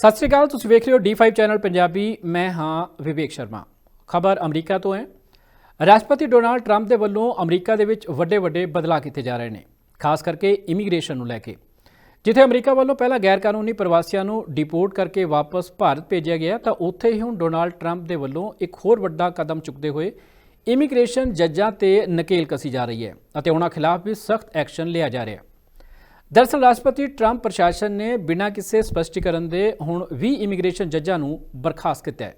ਸਤਿ ਸ੍ਰੀ ਅਕਾਲ, ਤੁਸੀਂ ਵੇਖ ਰਹੇ ਹੋ D5 ਚੈਨਲ ਪੰਜਾਬੀ, ਮੈਂ ਹਾਂ ਵਿਵੇਕ ਸ਼ਰਮਾ। ਖਬਰ ਅਮਰੀਕਾ ਤੋਂ ਹੈ। ਰਾਸ਼ਟਰਪਤੀ ਡੋਨਾਲਡ ਟਰੰਪ ਦੇ ਵੱਲੋਂ ਅਮਰੀਕਾ ਦੇ ਵਿੱਚ ਵੱਡੇ ਵੱਡੇ ਬਦਲਾਅ ਕੀਤੇ ਜਾ ਰਹੇ ਨੇ, ਖਾਸ ਕਰਕੇ ਇਮੀਗ੍ਰੇਸ਼ਨ ਨੂੰ ਲੈ ਕੇ। ਜਿੱਥੇ ਅਮਰੀਕਾ ਵੱਲੋਂ ਪਹਿਲਾਂ ਗੈਰ ਕਾਨੂੰਨੀ ਪ੍ਰਵਾਸੀਆਂ ਨੂੰ ਡਿਪੋਰਟ ਕਰਕੇ ਵਾਪਸ ਭਾਰਤ ਭੇਜਿਆ ਗਿਆ, ਤਾਂ ਉੱਥੇ ਹੀ ਹੁਣ ਡੋਨਾਲਡ ਟਰੰਪ ਦੇ ਵੱਲੋਂ ਇੱਕ ਹੋਰ ਵੱਡਾ ਕਦਮ ਚੁੱਕਦੇ ਹੋਏ ਇਮੀਗ੍ਰੇਸ਼ਨ ਜੱਜਾਂ ਤੇ ਨਕੇਲ ਕਸੀ ਜਾ ਰਹੀ ਹੈ ਅਤੇ ਉਹਨਾਂ ਖਿਲਾਫ ਵੀ ਸਖਤ ਐਕਸ਼ਨ ਲਿਆ ਜਾ ਰਿਹਾ ਹੈ। ਦਰਅਸਲ ਰਾਸ਼ਟਰਪਤੀ ਟਰੰਪ ਪ੍ਰਸ਼ਾਸਨ ਨੇ ਬਿਨਾਂ ਕਿਸੇ ਸਪਸ਼ਟੀਕਰਨ ਦੇ ਹੁਣ 20 ਇਮੀਗ੍ਰੇਸ਼ਨ ਜੱਜਾਂ ਨੂੰ ਬਰਖਾਸਤ ਕੀਤਾ ਹੈ।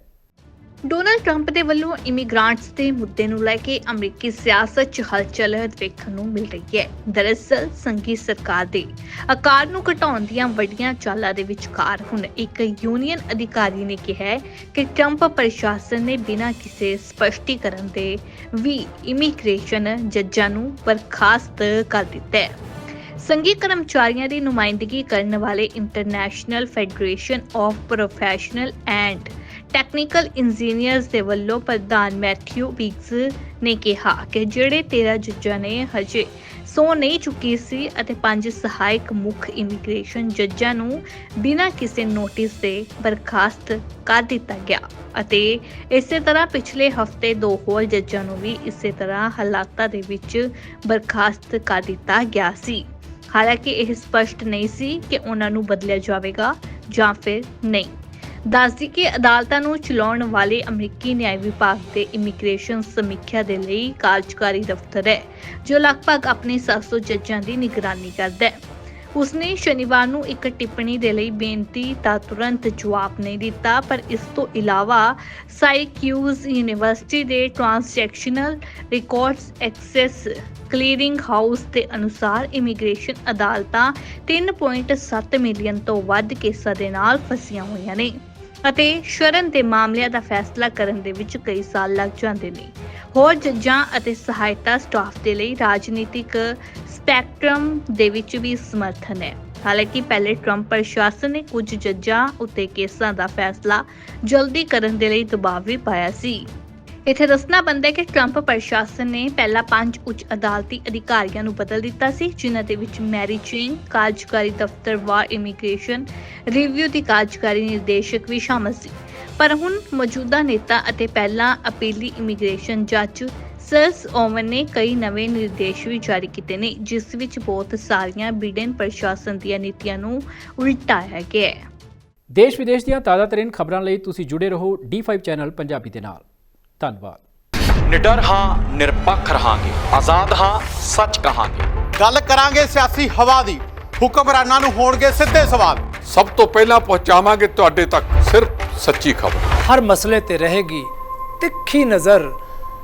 ਡੋਨਾਲਡ ਟਰੰਪ ਦੇ ਵੱਲੋਂ ਇਮੀਗ੍ਰਾਂਟਸ ਦੇ ਮੁੱਦੇ ਨੂੰ ਲੈ ਕੇ ਅਮਰੀਕੀ ਸਿਆਸਤ 'ਚ ਹਲਚਲ ਵੇਖਣ ਨੂੰ ਮਿਲ ਰਹੀ ਹੈ। ਦਰਅਸਲ, ਸੰਘੀ ਸਰਕਾਰ ਦੇ ਆਕਾਰ ਨੂੰ ਘਟਾਉਣ ਦੀਆਂ ਵੱਡੀਆਂ ਚਾਲਾਂ ਦੇ ਵਿਚਕਾਰ ਹੁਣ ਇੱਕ ਯੂਨੀਅਨ ਅਧਿਕਾਰੀ ਨੇ ਕਿਹਾ ਹੈ ਕਿ ਟਰੰਪ ਪ੍ਰਸ਼ਾਸਨ ਨੇ ਬਿਨਾਂ ਕਿਸੇ ਸਪਸ਼ਟੀਕਰਨ ਦੇ ਵੀ ਇਮੀਗ੍ਰੇਸ਼ਨ ਜੱਜਾਂ ਨੂੰ ਬਰਖਾਸਤ ਕਰ ਦਿੱਤਾ ਹੈ। ਸੰਘੀ ਕਰਮਚਾਰੀਆਂ ਦੀ ਨੁਮਾਇੰਦਗੀ ਕਰਨ ਵਾਲੇ international federation of professional and technical engineers ਦੇ ਵੱਲੋਂ ਪ੍ਰਧਾਨ ਮੈਥਿਊ ਬਿਗਸ ਨੇ ਕਿਹਾ ਕਿ ਜਿਹੜੇ 13 ਜੱਜਾਂ ਨੇ, ਹਜੇ ਸੌ ਨਹੀਂ ਚੁੱਕੀ ਸੀ ਅਤੇ ਪੰਜ ਸਹਾਇਕ ਮੁੱਖ ਇਮੀਗ੍ਰੇਸ਼ਨ ਜੱਜਾਂ ਨੂੰ ਬਿਨਾਂ ਕਿਸੇ ਨੋਟਿਸ ਦੇ ਬਰਖਾਸਤ ਕਰ ਦਿੱਤਾ ਗਿਆ ਅਤੇ ਇਸੇ ਤਰ੍ਹਾਂ ਪਿਛਲੇ ਹਫ਼ਤੇ ਦੋ ਹੋਰ ਜੱਜਾਂ ਨੂੰ ਵੀ ਇਸੇ ਤਰ੍ਹਾਂ ਹਾਲਾਤਾਂ ਦੇ ਵਿੱਚ ਬਰਖਾਸਤ ਕਰ ਦਿੱਤਾ ਗਿਆ ਸੀ। ਹਾਲਾਂਕਿ ਇਹ ਸਪਸ਼ਟ ਨਹੀਂ ਸੀ ਕਿ ਉਹਨਾਂ ਨੂੰ ਬਦਲਿਆ ਜਾਵੇਗਾ ਜਾਂ ਫਿਰ ਨਹੀਂ। ਦੱਸਦੀ ਕਿ ਅਦਾਲਤਾਂ ਨੂੰ ਚਲਾਉਣ ਵਾਲੇ ਅਮਰੀਕੀ ਨਿਆਂ ਵਿਭਾਗ ਦੇ ਇਮੀਗ੍ਰੇਸ਼ਨ ਸਮੀਖਿਆ ਦੇ ਲਈ ਕਾਰਜਕਾਰੀ ਦਫ਼ਤਰ ਹੈ, ਜੋ ਲਗਭਗ ਆਪਣੇ 700 ਜੱਜਾਂ ਦੀ ਨਿਗਰਾਨੀ ਕਰਦਾ ਹੈ। ਉਸਨੇ ਸ਼ਨੀਵਾਰ ਨੂੰ ਇੱਕ ਟਿੱਪਣੀ ਦੇ ਲਈ ਬੇਨਤੀ ਦਾ ਤੁਰੰਤ ਜਵਾਬ ਨਹੀਂ ਦਿੱਤਾ, ਪਰ ਇਸ ਤੋਂ ਇਲਾਵਾ ਸਾਈਕਿਊਜ਼ ਯੂਨੀਵਰਸਿਟੀ ਦੇ transactional records access clearing house ਦੇ ਅਨੁਸਾਰ ਇਮੀਗ੍ਰੇਸ਼ਨ ਅਦਾਲਤਾਂ 3.7 ਮਿਲੀਅਨ ਤੋਂ ਵੱਧ ਕੇਸਾਂ ਦੇ ਨਾਲ ਫਸੀਆਂ ਹੋਈਆਂ ਨੇ ਅਤੇ ਸ਼ਰਨ ਦੇ ਮਾਮਲਿਆਂ ਦਾ ਫੈਸਲਾ ਕਰਨ ਦੇ ਵਿੱਚ ਕਈ ਸਾਲ ਲੱਗ ਜਾਂਦੇ ਨੇ। ਹੋਰ ਜੱਜਾਂ ਅਤੇ ਸਹਾਇਤਾ ਸਟਾਫ ਦੇ ਲਈ ਰਾਜਨੀਤਿਕ ਸਪੈਕਟਰਮ ਦੇ ਵਿੱਚ ਵੀ ਸਮਰਥਨ ਹੈ। ਹਾਲਾਂਕਿ ਪਹਿਲੇ ਟਰੰਪ ਪ੍ਰਸ਼ਾਸਨ ਨੇ ਕੁਝ ਜੱਜਾਂ ਉੱਤੇ ਕੇਸਾਂ ਦਾ ਫੈਸਲਾ ਜਲਦੀ ਕਰਨ ਦੇ ਲਈ ਦਬਾਅ ਵੀ ਪਾਇਆ ਸੀ। ਇੱਥੇ ਦੱਸਣਾ ਬਣਦਾ ਹੈ ਕਿ ਟਰੰਪ ਪ੍ਰਸ਼ਾਸਨ ਨੇ ਪਹਿਲਾਂ ਪੰਜ ਉੱਚ ਅਦਾਲਤੀ ਅਧਿਕਾਰੀਆਂ ਨੂੰ ਬਦਲ ਦਿੱਤਾ ਸੀ, ਜਿਨ੍ਹਾਂ ਦੇ ਵਿੱਚ ਮੈਰੀ ਚਿੰਗ ਕਾਰਜਕਾਰੀ ਦਫ਼ਤਰ ਵਾਰ ਇਮੀਗ੍ਰੇਸ਼ਨ ਰਿਵਿਊ ਦੀ ਕਾਰਜਕਾਰੀ ਨਿਰਦੇਸ਼ਕ ਵੀ ਸ਼ਾਮਲ ਸੀ। ਪਰ ਹੁਣ ਮੌਜੂਦਾ ਨੇਤਾ ਅਤੇ ਪਹਿਲਾਂ ਅਪੀਲੀ ਇਮੀਗ੍ਰੇਸ਼ਨ ਜੱਜ ਸਰਸ ਓਵਨ ਨੇ ਕਈ ਨਵੇਂ ਨਿਰਦੇਸ਼ ਵੀ ਜਾਰੀ ਕੀਤੇ ਨੇ ਜਿਸ ਵਿੱਚ ਬਹੁਤ ਸਾਰੀਆਂ ਬਿਡਨ ਪ੍ਰਸ਼ਾਸਨ ਦੀਆਂ ਨੀਤੀਆਂ ਨੂੰ ਉਲਟਾਇਆ ਗਿਆ ਹੈ। ਦੇਸ਼ ਵਿਦੇਸ਼ ਦੀਆਂ ਤਾਜ਼ਾਤਰੀਨ ਖਬਰਾਂ ਲਈ ਤੁਸੀਂ ਜੁੜੇ ਰਹੋ D5 ਚੈਨਲ ਪੰਜਾਬੀ ਦੇ ਨਾਲ। ਧੰਨਵਾਦ। ਨਿਡਰ ਹਾਂ ਨਿਰਪੱਖ ਰਹਾਂਗੇ। ਆਜ਼ਾਦ ਹਾਂ ਸੱਚ ਕਹਾਂਗੇ। ਗੱਲ ਕਰਾਂਗੇ ਸਿਆਸੀ ਹਵਾ ਦੀ। ਹੁਕਮਰਾਨਾਂ ਨੂੰ ਹੋਣਗੇ ਸਿੱਧੇ ਸਵਾਲ। ਸਭ ਤੋਂ ਪਹਿਲਾਂ ਪਹੁੰਚਾਵਾਂਗੇ ਤੁਹਾਡੇ ਤੱਕ ਸਿਰਫ ਸੱਚੀ ਖਬਰ। ਹਰ ਮਸਲੇ ਤੇ ਰਹੇਗੀ ਤਿੱਖੀ ਨਜ਼ਰ।